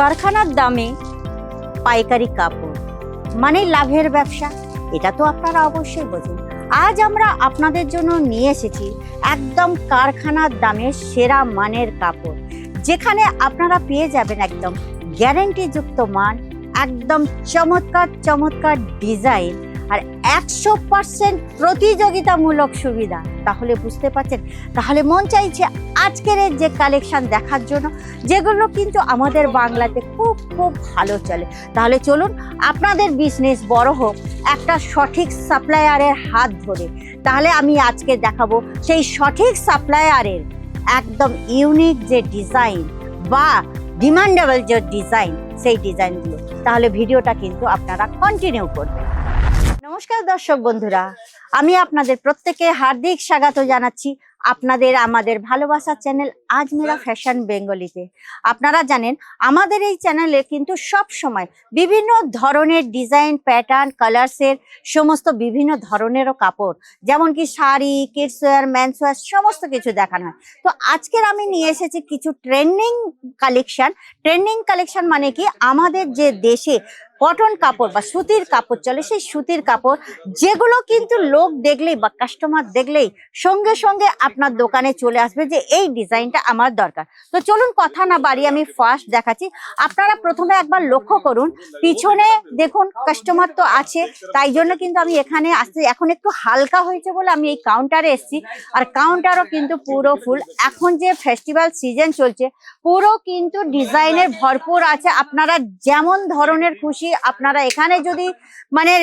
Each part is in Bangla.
কারখানার দামে পাইকারি কাপড় মানে লাভের ব্যবসা, এটা তো আপনারা অবশ্যই বোঝেন। আজ আমরা আপনাদের জন্য নিয়ে এসেছি একদম কারখানার দামে সেরা মানের কাপড়, যেখানে আপনারা পেয়ে যাবেন একদম গ্যারেন্টিযুক্ত মান, একদম চমৎকার চমৎকার ডিজাইন আর একশো পার্সেন্ট প্রতিযোগিতামূলক সুবিধা। তাহলে বুঝতে পারছেন? তাহলে মন চাইছে আজকের যে কালেকশন দেখার জন্য, যেগুলো কিন্তু আমাদের বাংলাতে খুব খুব ভালো চলে। তাহলে চলুন, আপনাদের বিজনেস বড় হোক, একটা সঠিক সাপ্লায়ারের হাত ধরে। তাহলে আমি আজকে দেখাবো সেই সঠিক সাপ্লায়ারের একদম ইউনিক যে ডিজাইন বা ডিমান্ডেবল যে ডিজাইন সেই ডিজাইনগুলো তাহলে ভিডিওটা কিন্তু আপনারা কন্টিনিউ করবেন। নমস্কার দর্শক বন্ধুরা, আমি আপনাদের প্রত্যেকে হার্দিক স্বাগত জানাচ্ছি আপনাদের আমাদের ভালোবাসার চ্যানেল আজ মেরা ফ্যাশন বেঙ্গলিতে। আপনারা জানেন, আমাদের এই চ্যানেলে কিন্তু সব সময় বিভিন্ন ধরনের ডিজাইন প্যাটার্ন কালার্সের সমস্ত বিভিন্ন ধরনেরও কাপড়, যেমন কি শাড়ি কিডসওয়্যার ম্যান্সওয়্যার সমস্ত কিছু দেখানো হয়। তো আজকের আমি নিয়ে এসেছি কিছু ট্রেন্ডিং কালেকশন ট্রেন্ডিং কালেকশন মানে কি? আমাদের যে দেশে কটন কাপড় বা সুতির কাপড় চলে, সেই সুতির কাপড়, যেগুলো কিন্তু লোক দেখলেই বা কাস্টমার দেখলেই সঙ্গে সঙ্গে আপনার দোকানে চলে আসবে যে এই ডিজাইনটা আমার দরকার। তো চলুন কথা না বাড়ি আমি ফার্স্ট দেখাচ্ছি। আপনারা প্রথমে একবার লক্ষ্য করুন, পিছনে দেখুন কাস্টমার তো আছে, তাই জন্য কিন্তু আমি এখানে আসতে এখন একটু হালকা হয়েছে বলে আমি এই কাউন্টারে এসেছি। আর কাউন্টারও কিন্তু পুরো ফুল এখন যে ফেস্টিভ্যাল সিজন চলছে, পুরো কিন্তু ডিজাইনের ভরপুর আছে। আপনারা যেমন ধরনের খুশি আপনারা এখানে যদি মানে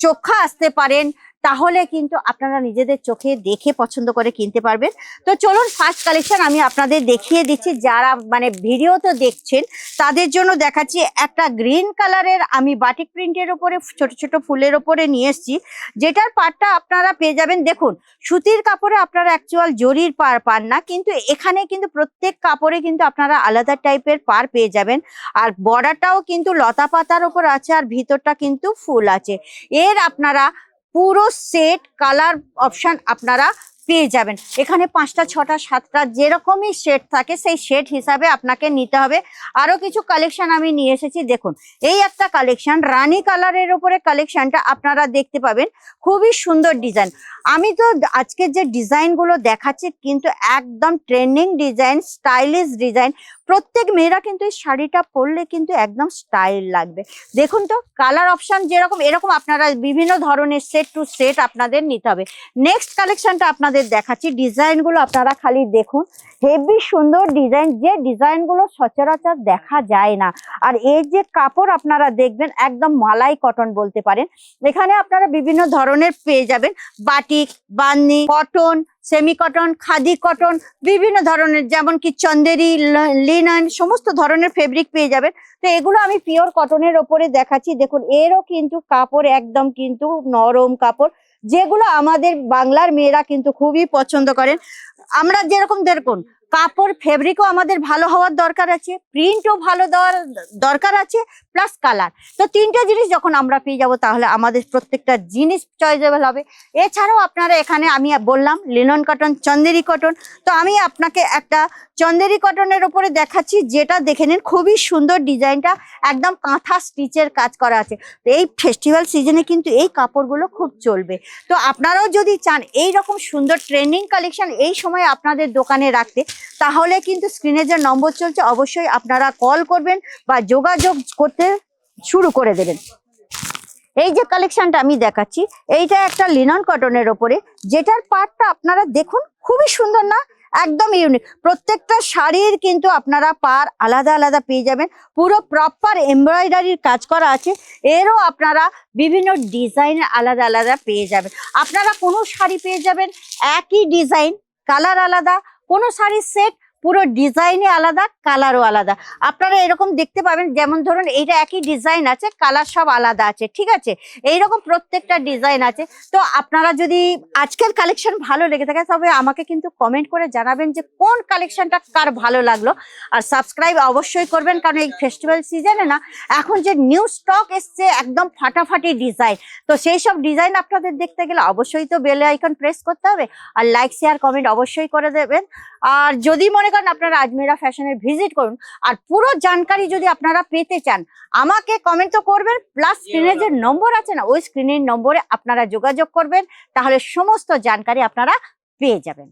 চোখা আসতে পারেন তাহলে কিন্তু আপনারা নিজেদের চোখে দেখে পছন্দ করে কিনতে পারবেন। তো চলুন ফার্স্ট কালেকশন আমি আপনাদের দেখিয়ে দিচ্ছি। যারা মানে ভিডিও তো দেখছেন, তাদের জন্য দেখাচ্ছি একটা গ্রিন কালারের আমি বাটিক প্রিন্টের ওপরে ছোট ছোট ফুলের ওপরে নিয়ে এসেছি। যেটার পাটটা আপনারা পেয়ে যাবেন। দেখুন, সুতির কাপড়ে আপনারা অ্যাকচুয়াল জরির পার পান না, কিন্তু এখানে কিন্তু প্রত্যেক কাপড়ে কিন্তু আপনারা আলাদা টাইপের পার পেয়ে যাবেন। আর বর্ডারটাও কিন্তু লতা পাতার ওপর আছে আর ভিতরটা কিন্তু ফুল আছে। এর আপনারা পুরো সেট কালার অপশন আপনারা পেয়ে যাবেন। এখানে পাঁচটা, ছটা, সাতটা যেরকমই সেট থাকে, সেই সেট হিসাবে আপনাকে নিতে হবে। আরও কিছু কালেকশন আমি নিয়ে এসেছি, দেখুন। এই একটা কালেকশন রানী কালারের উপরে কালেকশনটা আপনারা দেখতে পাবেন। খুবই সুন্দর ডিজাইন আমি তো আজকের যে ডিজাইনগুলো দেখাচ্ছি, কিন্তু একদম ট্রেন্ডিং ডিজাইন স্টাইলিশ ডিজাইন প্রত্যেক মেয়েরা কিন্তু এই শাড়িটা পরলে কিন্তু একদম স্টাইল লাগবে। দেখুন তো কালার অপশন যেরকম, এরকম আপনারা বিভিন্ন ধরনের সেট টু সেট আপনাদের নিতে হবে। নেক্সট কালেকশনটা আপনাদের দেখাচ্ছি। ডিজাইনগুলো আপনারা খালি দেখুন। হেভি সুন্দর ডিজাইন। যে ডিজাইনগুলো সচরাচর দেখা যায় না। আর এর যে কাপড় আপনারা দেখবেন, একদম মালাই কটন বলতে পারেন। এখানে আপনারা বিভিন্ন ধরনের পেয়ে যাবেন। Batik, বান্নি, cotton semi cotton khadi cotton, বিভিন্ন ধরনের। যেমন কি চন্দেরি লিনন, সমস্ত ধরনের ফেব্রিক পেয়ে যাবেন। তো এগুলো আমি পিওর কটনের ওপরে দেখাচ্ছি। দেখুন, এরও কিন্তু কাপড় একদম কিন্তু নরম কাপড়। যেগুলো আমাদের বাংলার মেয়েরা কিন্তু খুবই পছন্দ করেন। আমরা যেরকম দেখুন কাপড় ফেব্রিকও আমাদের ভালো হওয়ার দরকার আছে প্রিন্টও ভালো দেওয়ার দরকার আছে প্লাস কালার তো তিনটা জিনিস যখন আমরা পেয়ে যাব, তাহলে আমাদের প্রত্যেকটা জিনিস চয়েজেবল হবে। এছাড়াও আপনারা এখানে আমি বললাম লিনন কটন চন্দেরি কটন তো আমি আপনাকে একটা চন্দেরি কটনের ওপরে দেখাচ্ছি, যেটা দেখে নিন, খুবই সুন্দর ডিজাইনটা, একদম কাঁথা স্টিচের কাজ করা আছে। তো এই ফেস্টিভ্যাল সিজনে কিন্তু এই কাপড়গুলো খুব চলবে। তো আপনারাও যদি চান এই রকম সুন্দর ট্রেন্ডিং কালেকশন এই সময় আপনাদের দোকানে রাখতে তাহলে কিন্তু স্ক্রিনে যে নম্বর চলছে, অবশ্যই আপনারা কল করবেন বা যোগাযোগ করতে শুরু করে দেবেন। এই যে কালেকশনটা আমি দেখাচ্ছি, এইটা একটা লিনন কটনের ওপরে। যেটার পার্টটা আপনারা দেখুন, খুবই সুন্দর না? একদম ইউনিক প্রত্যেকটা শাড়ির কিন্তু আপনারা পার আলাদা আলাদা পেয়ে যাবেন। পুরো প্রপার এমব্রয়ডারির কাজ করা আছে। এরও আপনারা বিভিন্ন ডিজাইনের আলাদা আলাদা পেয়ে যাবেন। আপনারা কোনো শাড়ি পেয়ে যাবেন, একই ডিজাইন কালার আলাদা কোনো শাড়ির সেট পুরো ডিজাইনে আলাদা, কালারও আলাদা। আপনারা এরকম দেখতে পাবেন, যেমন ধরুন এইটা একই ডিজাইন আছে, কালার সব আলাদা আছে, ঠিক আছে? এইরকম প্রত্যেকটা ডিজাইন আছে। তো আপনারা যদি আজকের কালেকশন ভালো লেগে থাকে, তবে আমাকে কিন্তু কমেন্ট করে জানাবেন যে কোন কালেকশনটা কার ভালো লাগল। আর সাবস্ক্রাইব অবশ্যই করবেন, কারণ এই ফেস্টিভ্যাল সিজনে না, এখন যে নিউ স্টক এসছে, একদম ফাটাফাটি ডিজাইন তো সেই সব ডিজাইন আপনাদের দেখতে গেলে অবশ্যই তো বেল আইকন প্রেস করতে হবে, আর লাইক শেয়ার কমেন্ট অবশ্যই করে দেবেন। আর যদি মনে করেন আপনারা আজমেরা ফ্যাশনের ভিজিট করুন। আর পুরো জানকারি যদি আপনারা পেতে চান আমাকে কমেন্ট তো করবেন প্লাস স্ক্রিনে যে নম্বর আছে না ওই স্ক্রিনের নম্বরে আপনারা যোগাযোগ করবেন তাহলে সমস্ত জানকারি আপনারা পেয়ে যাবেন।